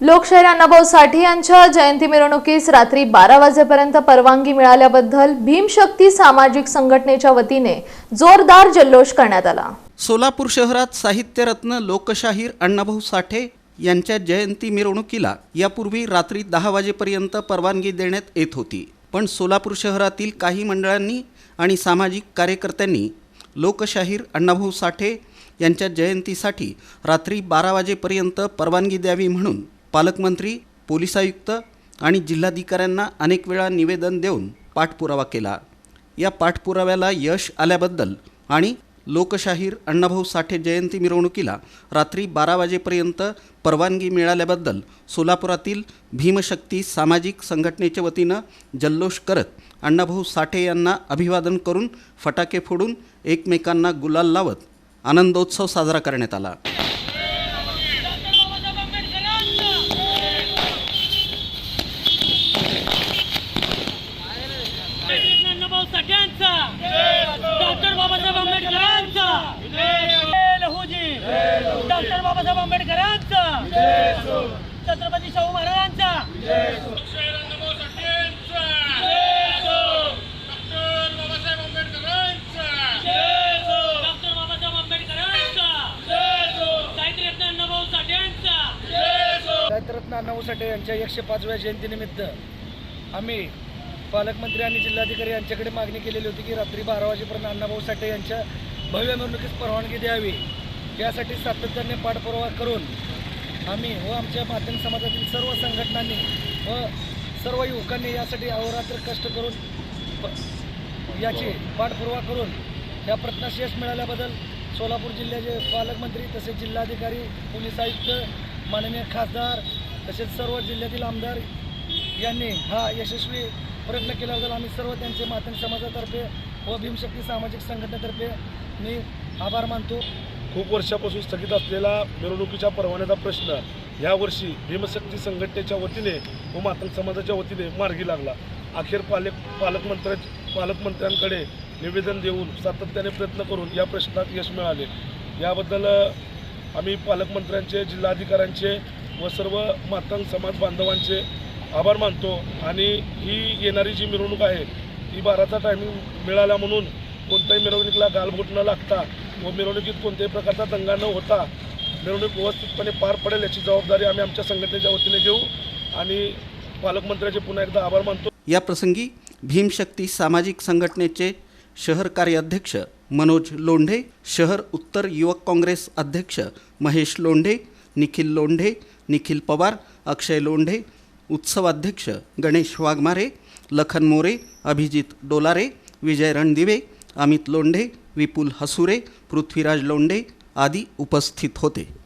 लोकशाहीर अण्णाभाऊ साठे यांच्या जयंती मिरवणुकीस रात्री बारा वाजेपर्यंत परवानगी मिळाल्याबद्दल भीमशक्ती सामाजिक संघटनेच्या वतीने जोरदार जल्लोष करण्यात आला. सोलापूर शहरात साहित्यरत्न लोकशाहीर अण्णाभाऊ साठे यांच्या जयंती मिरवणुकीला यापूर्वी रात्री दहा वाजेपर्यंत परवानगी देण्यात येत होती. पण सोलापूर शहरातील काही मंडळांनी आणि सामाजिक कार्यकर्त्यांनी लोकशाहीर अण्णाभाऊ साठे यांच्या जयंतीसाठी रात्री बारा वाजेपर्यंत परवानगी द्यावी म्हणून पालकमंत्री पोलीस आयुक्त आणि जिल्हाधिकाऱ्यांना अनेक वेळा निवेदन देऊन पाठपुरावा केला. या पाठपुराव्याला यश आल्याबद्दल आणि लोकशाहीर अण्णाभाऊ साठे जयंती मिरवणुकीला रात्री बारा वाजेपर्यंत परवानगी मिळाल्याबद्दल सोलापुरातील भीमशक्ती सामाजिक संघटनेच्या वतीनं जल्लोष करत अण्णाभाऊ साठे यांना अभिवादन करून फटाके फोडून एकमेकांना गुलाल लावत आनंदोत्सव साजरा करण्यात आला. अण्णाभाऊ डॉक्टर बाबासाहेब आंबेडकरांचा. लहूजी. डॉक्टर बाबासाहेब आंबेडकरांचा. छत्रपती शाहू महाराजांचा. डॉक्टर बाबासाहेब आंबेडकरांचा. साहित्यरत्न अण्णाभाऊ साठे यांच्या एकशे पाचव्या जयंतीनिमित्त आम्ही पालकमंत्री आणि जिल्हाधिकारी यांच्याकडे मागणी केलेली होती की रात्री बारा वाजेपर्यंत अण्णाभाऊ साठे यांच्या भव्य मिरवणुकीस परवानगी द्यावी. यासाठी सातत्याने पाठपुरावा करून आम्ही व आमच्या माध्यम समाजातील सर्व संघटनांनी व सर्व युवकांनी यासाठी अहोरात्र कष्ट करून याची पाठपुरावा करून या प्रश्नास यश मिळाल्याबद्दल सोलापूर जिल्ह्याचे पालकमंत्री तसेच जिल्हाधिकारी पोलीस आयुक्त माननीय खासदार तसेच सर्व जिल्ह्यातील आमदार यांनी हा यशस्वी प्रयत्न केल्याबद्दल आम्ही सर्व त्यांचे मातंग समाजातर्फे व भीमशक्ती सामाजिक संघटनेतर्फे मी आभार मानतो. खूप वर्षापासून स्थगित असलेला मिरवणुकीच्या परवान्याचा प्रश्न यावर्षी भीमशक्ती संघटनेच्या वतीने व मातंग समाजाच्या वतीने मार्गी लागला. अखेर पालक पालकमंत्र्या पालकमंत्र्यांकडे निवेदन देऊन सातत्याने प्रयत्न करून या प्रश्नात यश मिळाले. याबद्दल आम्ही पालकमंत्र्यांचे जिल्हाधिकाऱ्यांचे व सर्व मातंग समाज बांधवांचे आभार मानतो. आणि ही येणारी जी मिरवणूक आहे ती बाराचा टायमिंग मिळाला म्हणून कोणत्याही मिरवणुकीला गालबोट न लागता व मिरवणुकीत कोणत्याही प्रकारचा दंगा न होता मिरवणूक व्यवस्थितपणे पार पडेल याची जबाबदारी आम्ही आमच्या संघटनेच्या वतीने घेऊ. आणि पालकमंत्र्याचे पुन्हा एकदा आभार मानतो. या प्रसंगी भीमशक्ती सामाजिक संघटनेचे शहर कार्याध्यक्ष मनोज लोंढे शहर उत्तर युवक काँग्रेस अध्यक्ष महेश लोंढे निखिल लोंढे निखिल पवार अक्षय लोंढे उत्सवाध्यक्ष गणेश वाघमारे लखन मोरे अभिजित डोलारे विजय रणदिवे अमित लोंढे विपुल हसुरे पृथ्वीराज लोंढे आदी उपस्थित होते.